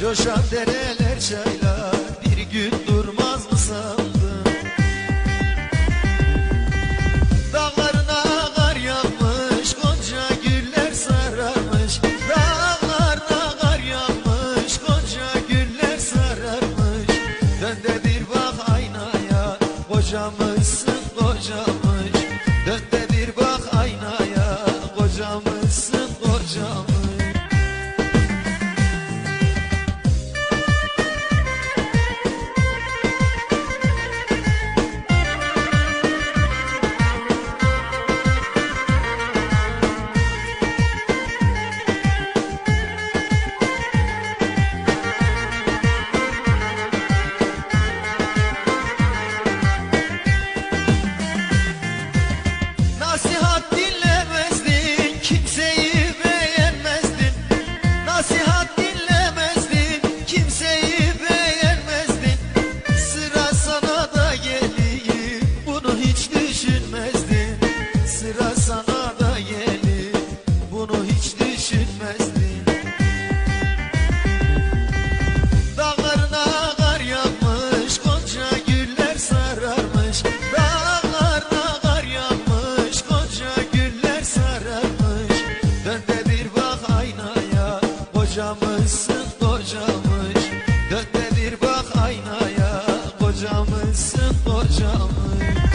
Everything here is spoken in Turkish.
Coşan dereler çaylar bir gün durmaz mı sandın? Dağlarına kar yağmış, gonca güller sararmış. Dağlarına kar yağmış, gonca güller sararmış. Dön de bir bak aynaya, kocamışsın kocamış. Kocamızsın kocamız. Dön de bir bak aynaya. Kocamızsın kocamız.